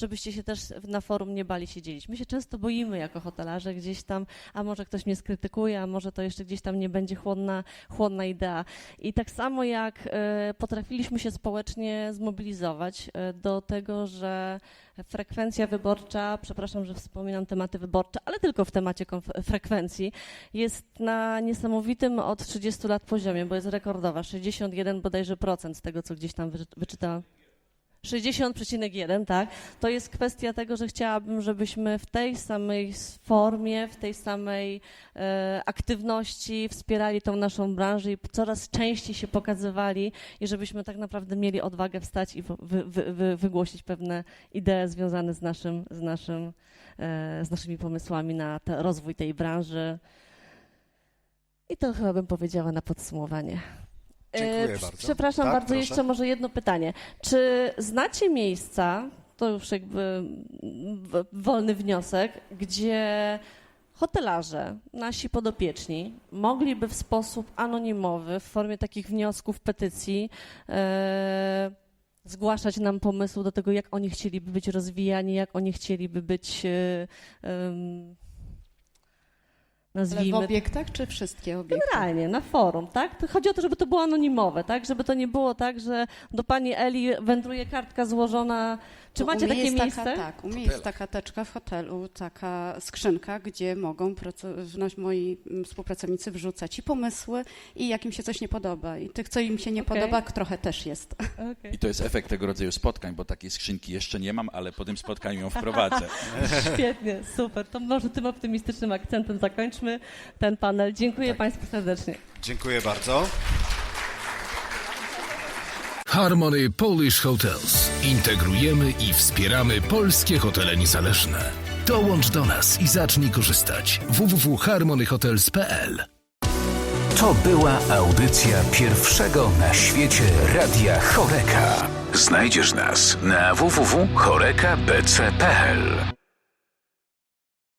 żebyście się też na forum nie bali się dzielić. My się często boimy jako hotelarze gdzieś tam, a może ktoś mnie skrytykuje, a może to jeszcze gdzieś tam nie będzie chłodna, chłodna idea. I tak samo jak e, potrafiliśmy się społecznie zmobilizować e, do tego, że frekwencja wyborcza, przepraszam, że wspominam tematy wyborcze, ale tylko w temacie frekwencji, jest na niesamowitym od 30 lat poziomie, bo jest rekordowa, 61 bodajże procent z tego, co gdzieś tam wyczy- wyczytałam. 60,1, tak. To jest kwestia tego, że chciałabym, żebyśmy w tej samej formie, w tej samej e, aktywności wspierali tą naszą branżę i coraz częściej się pokazywali i żebyśmy tak naprawdę mieli odwagę wstać i wy, wy, wy, wygłosić pewne idee związane z, naszym, z, naszym, e, z naszymi pomysłami na te, rozwój tej branży. I to chyba bym powiedziała na podsumowanie. Dziękuję E, bardzo. Przepraszam Tak, bardzo, proszę. jeszcze może jedno pytanie. Czy znacie miejsca, to już jakby wolny wniosek, gdzie hotelarze, nasi podopieczni, mogliby w sposób anonimowy, w formie takich wniosków, petycji, e, zgłaszać nam pomysł do tego, jak oni chcieliby być rozwijani, jak oni chcieliby być, e, em, Ale w nazwijmy obiektach czy wszystkie obiekty? Generalnie, na forum, tak? To Chodzi o to, żeby to było anonimowe, tak? Żeby to nie było tak, że do pani Eli wędruje kartka złożona. Czy macie takie jest miejsce? Taka, tak, u mnie jest taka teczka w hotelu, taka skrzynka, gdzie mogą moi mm, współpracownicy wrzucać i pomysły, i jak im się coś nie podoba. I tych, co im się nie Okej. podoba, trochę też jest. Okej. I to jest efekt tego rodzaju spotkań, bo takiej skrzynki jeszcze nie mam, ale po tym spotkaniu ją wprowadzę. Świetnie, super. To może tym optymistycznym akcentem zakończmy ten panel. Dziękuję Państwu serdecznie. Dziękuję bardzo. Harmony Polish Hotels. Integrujemy i wspieramy polskie hotele niezależne. Dołącz do nas i zacznij korzystać. www.harmonyhotels.pl To była audycja pierwszego na świecie Radia Choreka. Znajdziesz nas na www.chorekabc.pl